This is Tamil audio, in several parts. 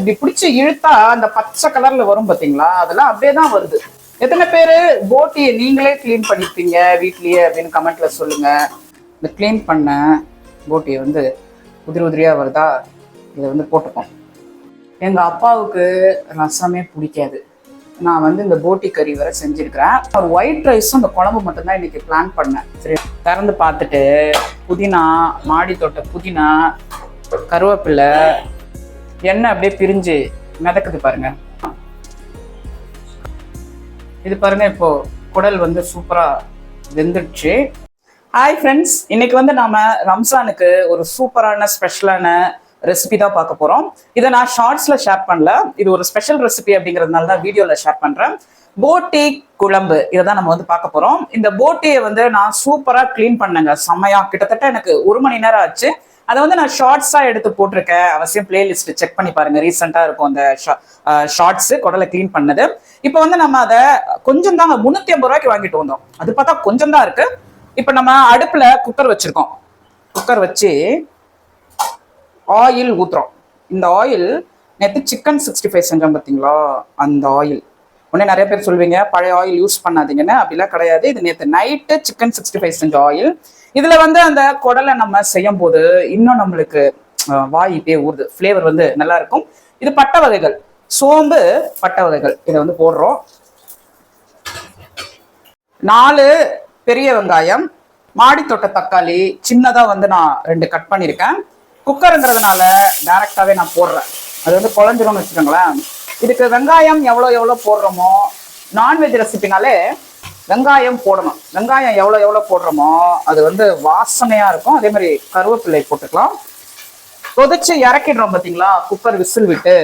இப்படி பிடிச்சி இழுத்தா அந்த பச்சை கலர்ல வரும் பாத்தீங்களா? அதெல்லாம் அப்படியே தான் வருது. எத்தனை பேரு போட்டியை நீங்களே க்ளீன் பண்ணிருப்பீங்க வீட்லயே அப்படின்னு கமெண்ட்ல சொல்லுங்க. இந்த க்ளீன் பண்ண போட்டியை வந்து உதிரி உதிரியா வருதா? இதை வந்து போட்டுப்போம். எங்க அப்பாவுக்கு ரசமே பிடிக்காது. நான் வந்து இந்த போட்டி கறி வரை செஞ்சிருக்கிறேன். ஒரு ஒயிட் ரைஸும் அந்த குழம்பு மட்டும்தான் இன்னைக்கு பிளான் பண்ணேன். சரி திறந்து பார்த்துட்டு புதினா மாடி தோட்ட புதினா கருவேப்பிலை எண்ணெய் அப்படியே பிரிஞ்சு மிதக்குது பாருங்க. இது பாருங்க இப்போ குடல் வந்து சூப்பரா வெந்துடுச்சு. ஹாய் ஃப்ரெண்ட்ஸ் இன்னைக்கு வந்து நாம ரம்ஜானுக்கு ஒரு சூப்பரான ஸ்பெஷலான ரெசிபி தான் பார்க்க போறோம். இதை நான் ஷார்ட்ஸ்ல ஷேர் பண்ணல. இது ஒரு ஸ்பெஷல் ரெசிபி அப்படிங்கிறதுனால தான் வீடியோல ஷேர் பண்றேன். போட்டி குழம்பு இதை தான் நம்ம வந்து பார்க்க போறோம். இந்த போட்டியை வந்து நான் சூப்பரா க்ளீன் பண்ணேங்க. செம்மையா. கிட்டத்தட்ட எனக்கு ஒரு மணி நேரம் ஆச்சு. அதை வந்து நான் ஷார்ட்ஸா எடுத்து போட்டிருக்கேன். அவசியம் பிளேலிஸ்ட் செக் பண்ணி பாருங்க. ரீசெண்டா இருக்கும் அந்த ஷார்ட்ஸ் குடலை க்ளீன் பண்ணது. இப்போ வந்து நம்ம அதை கொஞ்சம் தாங்க முன்னூத்தி ஐம்பது ரூபாய்க்கு வாங்கிட்டு வந்தோம். அது பார்த்தா கொஞ்சம் தான் இருக்கு. இப்போ நம்ம அடுப்புல குக்கர் வச்சிருக்கோம். குக்கர் வச்சு ஆயில் ஊத்துறோம். இந்த ஆயில் நேற்று சிக்கன் சிக்ஸ்டி ஃபைவ் செஞ்சோம் பார்த்தீங்களா? அந்த ஆயில் உடனே நிறைய பேர் சொல்வீங்க பழைய ஆயில் யூஸ் பண்ணாதீங்கன்னு. அப்படிலாம் கிடையாது. இது நேற்று நைட்டு சிக்கன் சிக்ஸ்டி ஃபைவ் செஞ்ச ஆயில் இதில் வந்து அந்த குடலை நம்ம செய்யும் போது இன்னும் நம்மளுக்கு வாய் இப்படியே ஊறுது. ஃப்ளேவர் வந்து நல்லா இருக்கும். இது பட்டை வகைகள். சோம்பு பட்டை வகைகள். இதை வந்து போடுறோம். நாலு பெரிய வெங்காயம் மாடி தக்காளி. சின்னதாக வந்து நான் ரெண்டு கட் பண்ணியிருக்கேன். குக்கருங்கிறதுனால டேரெக்டாகவே நான் போடுறேன். அது வந்து குழஞ்சிரும்னு வச்சுக்கோங்களேன். இதுக்கு வெங்காயம் எவ்வளோ எவ்வளோ போடுறோமோ? நான்வெஜ் ரெசிபினாலே வெங்காயம் போடணும். வெங்காயம் எவ்வளோ எவ்வளோ போடுறோமோ அது வந்து வாசனையாக இருக்கும். அதே மாதிரி கருவேப்பிள்ளை போட்டுக்கலாம். கொதிச்சு இறக்கிடுறோம் பார்த்தீங்களா குக்கர் விசில் விட்டு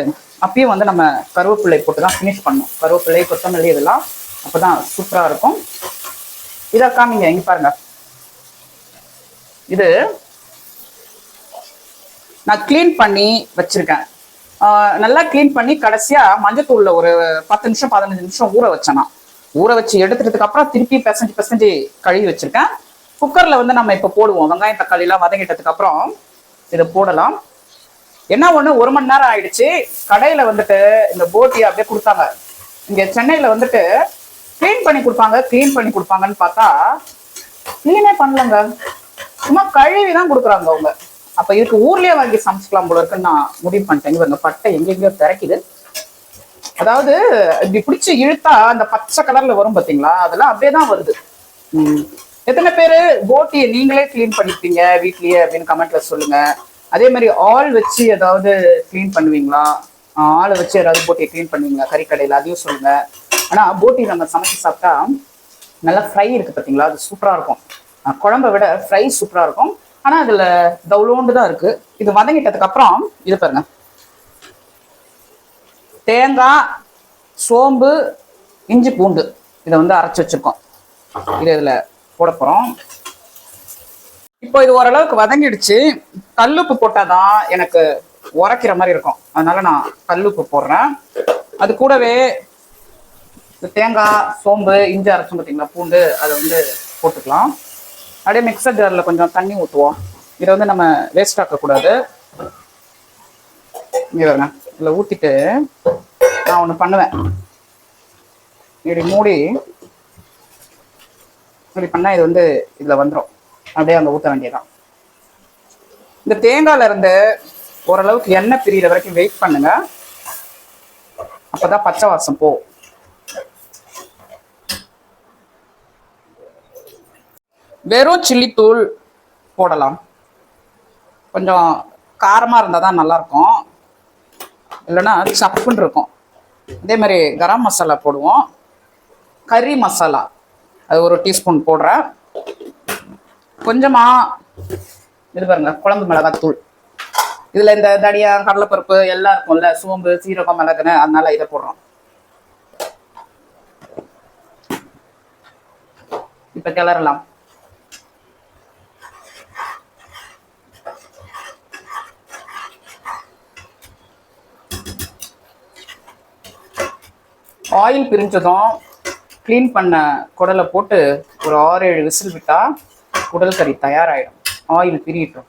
அப்பயும் வந்து நம்ம கருவேப்பிள்ளை போட்டு தான் ஃபினிஷ் பண்ணணும். கருவேப்பிள்ளை கொத்தமல்லி இதெல்லாம் அப்பதான் சூப்பராக இருக்கும். இதை காமிங்க இங்க பாருங்க. இது நான் க்ளீன் பண்ணி வச்சுருக்கேன். நல்லா க்ளீன் பண்ணி கடைசியா மஞ்சத்தூள்ல ஒரு பத்து நிமிஷம் பதினஞ்சு நிமிஷம் ஊற வச்சேனா. ஊற வச்சு எடுத்துட்டதுக்கு அப்புறம் திருப்பி பெசஞ்சு பெசஞ்சு கழுவி வச்சிருக்கேன். குக்கர்ல வந்து நம்ம இப்ப போடுவோம். வெங்காயம் தக்காளி எல்லாம் வதங்கிட்டதுக்கு அப்புறம் இதை போடலாம். என்ன ஒண்ணு ஒரு மணி நேரம் ஆயிடுச்சு. கடையில வந்துட்டு இந்த போட்டி அப்படியே கொடுத்தாங்க. இங்க சென்னையில வந்துட்டு க்ளீன் பண்ணி கொடுப்பாங்க க்ளீன் பண்ணி கொடுப்பாங்கன்னு பார்த்தா கிளீனே பண்ணலங்க. சும்மா கழுவி தான் கொடுக்குறாங்க அவங்க. அப்ப இதுக்கு ஊர்லயே வாங்கி சமைச்சுக்கலாம் போல இருக்குன்னு நான் முடிவு பண்ணிட்டேன். இவங்க பட்டை எங்கெங்கயோ திறக்குது. அதாவது இப்படி பிடிச்சி இழுத்தா அந்த பச்சை கலர்ல வரும் பாத்தீங்களா? அதெல்லாம் அப்படியே தான் வருது. எத்தனை பேரு போட்டியை நீங்களே க்ளீன் பண்ணிருப்பீங்க வீட்லயே அப்படின்னு கமெண்ட்ல சொல்லுங்க. அதே மாதிரி ஆள் வச்சு ஏதாவது க்ளீன் பண்ணுவீங்களா? ஆளை வச்சு ஏதாவது போட்டியை க்ளீன் பண்ணுவீங்களா? கறிக்கடையில அதையும் சொல்லுங்க. ஆனா போட்டி நம்ம சமைச்சு சாப்பிட்டா நல்லா ஃப்ரை இருக்கு பாத்தீங்களா? அது சூப்பரா இருக்கும். குழம்பை விட ஃப்ரை சூப்பரா இருக்கும். ஆனா அதுல தவுளோண்டு தான் இருக்கு. இது வதங்கிட்டதுக்கு அப்புறம் இது பாருங்க. தேங்காய் சோம்பு இஞ்சி பூண்டு இதை வந்து அரைச்சு வச்சிருக்கோம். இது இதுல போட போறோம். இப்போ இது ஓரளவுக்கு வதங்கிடுச்சு. கல்லுப்பு போட்டாதான் எனக்கு உரைக்கிற மாதிரி இருக்கும். அதனால நான் கல்லுப்பு போடுறேன். அது கூடவே இந்த தேங்காய் சோம்பு இஞ்சி அரைச்சோம் பார்த்தீங்களா பூண்டு அதை வந்து போட்டுக்கலாம். அப்படியே மிக்சர் ஜாரில் கொஞ்சம் தண்ணி ஊற்றுவோம் இதை வந்து நம்ம வேஸ்ட் ஆக்கக்கூடாது. இங்கே வருங்க இதில் ஊற்றிட்டு நான் ஒன்று பண்ணுவேன். இப்படி மூடி இப்படி பண்ணால் இது வந்து இதில் வந்துடும் அப்படியே அங்கே ஊற்ற வேண்டியதான் இந்த தேங்காயில இருந்து ஓரளவுக்கு எண்ணெய் பிரியிற வரைக்கும் வெயிட் பண்ணுங்க. அப்பதான் பச்சை வாசம் போகும். வெறும் சில்லி தூள் போடலாம். கொஞ்சம் காரமாக இருந்தால் தான் நல்லாயிருக்கும். இல்லைன்னா சப்புன்னு இருக்கும். அதே மாதிரி கரம் மசாலா போடுவோம். கறி மசாலா அது ஒரு டீஸ்பூன் போடுறேன். கொஞ்சமாக இது பாருங்க குழம்பு மிளகாத்தூள். இதில் இந்த தடியா கடலைப்பருப்பு எல்லாம் இருக்கும்ல சோம்பு சீரகம் மிளகுன்னு அதனால இதை போடுறோம். இப்போ கிளறலாம். ஆயில் பிரிஞ்சதும் க்ளீன் பண்ண குடலை போட்டு ஒரு ஆறு ஏழு விசில் விட்டால் குடல் கறி தயாராகிடும் ஆயில் பிரியட்டும்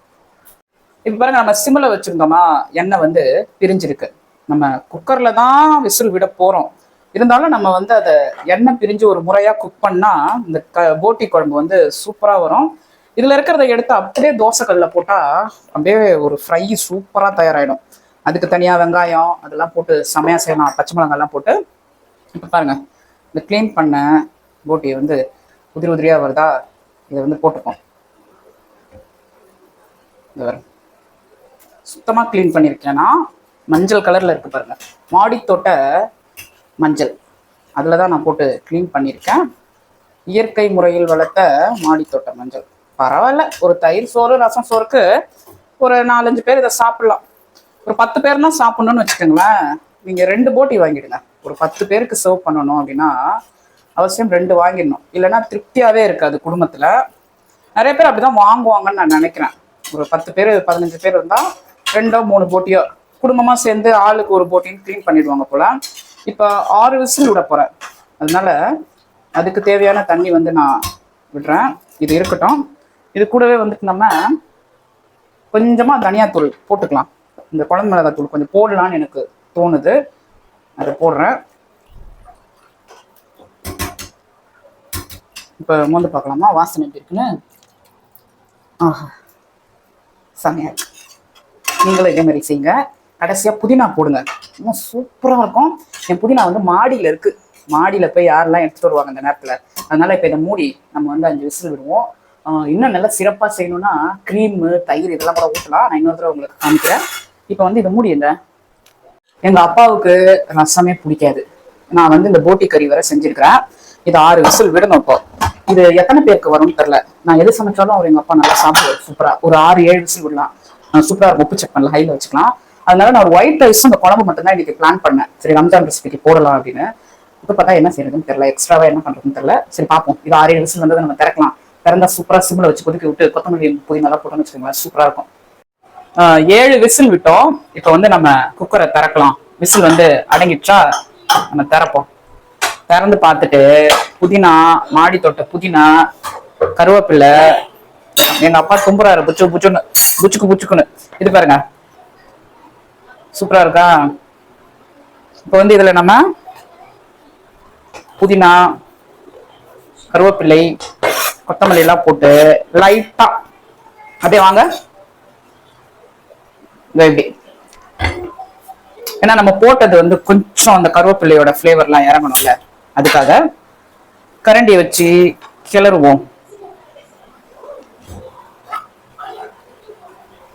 இப்போ பாருங்கள் நம்ம சிம்மில் வச்சிருந்தோமா எண்ணெய் வந்து பிரிஞ்சிருக்கு. நம்ம குக்கரில் தான் விசில் விட போகிறோம் இருந்தாலும் நம்ம வந்து அதை எண்ணெய் பிரிஞ்சு ஒரு முறையாக குக் பண்ணால் இந்த க போட்டி குழம்பு வந்து சூப்பராக வரும். இதில் இருக்கிறத எடுத்து அப்படியே தோசைக்கல்ல போட்டால் அப்படியே ஒரு ஃப்ரை சூப்பராக தயாராகிடும் அதுக்கு தனியாக வெங்காயம் அதெல்லாம் போட்டு செமையாக செய்யலாம் பச்சை மிளகாய்லாம் போட்டு இப்போ பாருங்க இந்த க்ளீன் பண்ண போட்டி வந்து உதிரி உதிரியாக வருதா? இதை வந்து போட்டுப்போம் இது வரும் சுத்தமா க்ளீன் பண்ணியிருக்கேன்னா மஞ்சள் கலர்ல இருக்கு பாருங்க. மாடித்தோட்ட மஞ்சள். அதில் தான் நான் போட்டு க்ளீன் பண்ணியிருக்கேன் இயற்கை முறையில் வளர்த்த மாடித்தோட்ட மஞ்சள். பரவாயில்ல. ஒரு தயிர் சோறு ரசம் சோறுக்கு ஒரு நாலஞ்சு பேர் இதை சாப்பிடலாம். ஒரு பத்து பேர்னா சாப்பிடணும்னு வச்சுக்கோங்களேன். நீங்கள் ரெண்டு போட்டி வாங்கிடுங்க. ஒரு பத்து பேருக்கு சர்வ் பண்ணணும் அப்படின்னா அவசியம் ரெண்டு வாங்கிடணும். இல்லைன்னா திருப்தியாகவே இருக்காது குடும்பத்தில். நிறைய பேர் அப்படிதான் வாங்குவாங்கன்னு நான் நினைக்கிறேன். ஒரு பத்து பேர் பதினஞ்சு பேர் இருந்தால் ரெண்டோ மூணு போட்டியோ குடும்பமாக சேர்ந்து ஆளுக்கு ஒரு போட்டின்னு க்ளீன் பண்ணிடுவாங்க போல். இப்போ ஆறு விசில் விட போகிறேன் அதனால அதுக்கு தேவையான தண்ணி வந்து நான் விடுறேன். இது இருக்கட்டும். இது கூடவே வந்துட்டு நம்ம கொஞ்சமாக தனியாத்தூள் போட்டுக்கலாம். இந்த குழம்பு மிளகாத்தூள் கொஞ்சம் போடலான்னு எனக்கு தோணுது. அதை போடுறேன். இப்போ மோந்து பார்க்கலாமா? வாசனை எப்படி இருக்குன்னு? ஆஹா. செமையா இருக்கு. நீங்களும் இதே மாதிரி செய்யுங்க. கடைசியாக புதினா போடுங்க. இன்னும் சூப்பராக இருக்கும். என் புதினா வந்து மாடியில் இருக்குது மாடியில் போய் யாரெல்லாம் எடுத்துட்டு வருவாங்க அந்த நேரத்தில். அதனால் இப்போ இதை மூடி நம்ம வந்து அஞ்சு விசில் விடுவோம். இன்னும் நல்லா சிறப்பாக செய்யணும்னா க்ரீமு தயிர் இதெல்லாம் கூட ஊற்றலாம் நான் இன்னொரு தடவை உங்களுக்கு காமிக்கிறேன். இப்போ வந்து இதை மூடிங்க எங்க அப்பாவுக்கு ரசமே பிடிக்காது. நான் வந்து இந்த போட்டி கறி வரை செஞ்சிருக்கிறேன். இது ஆறு விசில் விடணும் இப்போ. இது எத்தனை பேருக்கு வரும்னு தெரில நான் எது சமைச்சாலும் அவர் எங்க அப்பா நல்லா சாப்பிடுவார். சூப்பரா. ஒரு ஆறு ஏழு விசில் விடலாம். சூப்பரா இருக்கும் உப்பு செக் பண்ணல ஹைல வச்சுக்கலாம். அதனால நான் ஒரு ஒயிட் ரைஸும் இந்த குழம்பு மட்டும் தான் இன்னைக்கு பிளான் பண்ணேன். சரி ரம்ஜான் ரெசிபிக்கு போடலாம் அப்படின்னு. இப்போ பார்த்தா என்ன செய்யறதுன்னு தெரியல. எக்ஸ்ட்ராவா என்ன பண்றதுன்னு தெரியல. சரி பார்ப்போம். இது ஆறு ஏழு விசில் வந்ததை நம்ம திறக்கலாம். திறந்தா சூப்பரா சிம்ல வச்சு கொதிக்க விட்டு கொத்தமல்லி நல்லா போட்டோம்னு வச்சுக்கோங்களேன். சூப்பரா இருக்கும். ஏழு விசில் விட்டோம். இப்போ வந்து நம்ம குக்கரை திறக்கலாம். விசில் வந்து அடங்கிடுச்சா? நம்ம திறப்போம். திறந்து பார்த்துட்டு புதினா மாடி தொட்ட புதினா கருவேப்பிலை எங்க அப்பா தும்புறாரு. புச்சு புச்சுன்னு புச்சுக்கு புச்சுக்குன்னு. இது பாருங்க. சூப்பரா இருக்கா? இப்போ வந்து இதுல நம்ம புதினா கருவேப்பிலை கொத்தமல்லி எல்லாம் போட்டு லைட்டா அப்படியே வாங்க. இப்படி ஏன்னா நம்ம போட்டது வந்து கொஞ்சம் அந்த கருவேப்பிள்ளையோட ஃப்ளேவர்லாம் இறங்கணும்ல. அதுக்காக கரண்டியை வச்சு கிளறுவோம்.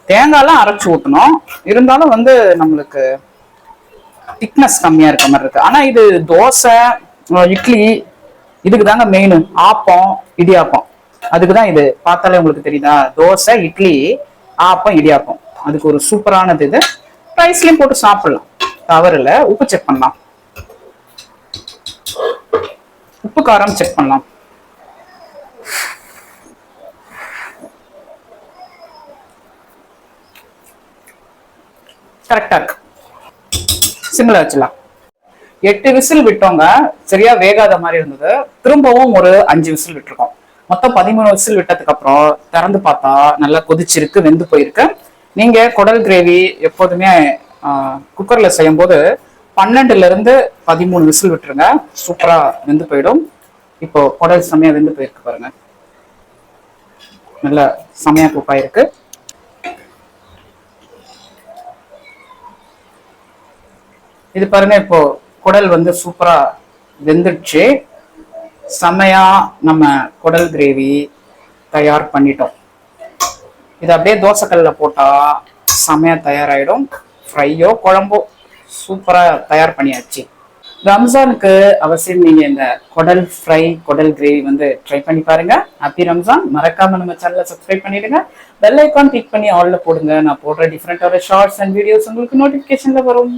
தேங்காய்லாம் அரைச்சு ஊற்றணும் இருந்தாலும் வந்து நம்மளுக்கு திக்னஸ் கம்மியா இருக்க மாதிரி இருக்கு. ஆனா இது தோசை இட்லி இதுக்கு தாங்க மெயின் ஆப்பம் இடியாப்பம். அதுக்கு தான் இது. பார்த்தாலே உங்களுக்கு தெரியுதா? தோசை இட்லி ஆப்பம் இடியாப்பம். அதுக்கு ஒரு சூப்பரானது இது. ரைஸ்லயும் போட்டு சாப்பிடலாம். தவறுல உப்பு செக் பண்ணலாம். உப்பு காரம் செக் பண்ணலாம். கரெக்டா இருக்கு. சிம்ல வச்சிடலாம். எட்டு விசில் விட்டோங்க. சரியா வேகாத மாதிரி இருந்தது. திரும்பவும் ஒரு அஞ்சு விசில் விட்டுருக்கோம். மொத்தம் பதிமூணு விசில் விட்டதுக்கு அப்புறம் திறந்து பார்த்தா நல்லா கொதிச்சிருக்கு வெந்து போயிருக்கு. நீங்க குடல் கிரேவி எப்போதுமே குக்கர்ல செய்யும் போது பன்னெண்டுல இருந்து பதிமூணு விசில் விட்டுருங்க. சூப்பரா வெந்து போயிடும். இப்போ குடல் செமையா வெந்து போயிருக்கு பாருங்க. நல்ல செமையா குக் ஆயிருக்கு. இது பாருங்க இப்போ குடல் வந்து சூப்பரா வெந்துடுச்சு. செமையா நம்ம குடல் கிரேவி தயார் பண்ணிட்டோம். இது அப்படியே தோசைக்கல்ல போட்டா செமையா தயாராயிடும். ஃப்ரையோ குழம்போ சூப்பரா தயார் பண்ணியாச்சு. ரம்ஜானுக்கு அவசியம் நீங்க இந்த குடல் ஃப்ரை குடல் கிரேவி வந்து ட்ரை பண்ணி பாருங்க. ஹாப்பி ரம்ஜான். மறக்காம நம்ம சேனலை சப்ஸ்கிரைப் பண்ணிடுங்க. பெல் ஐக்கான் கிளிக் பண்ணி ஆல்ல போடுங்க. நான் போடுற டிஃப்ரெண்டான ஷார்ட்ஸ் அண்ட் வீடியோஸ் உங்களுக்கு நோட்டிபிகேஷன்ல வரும்.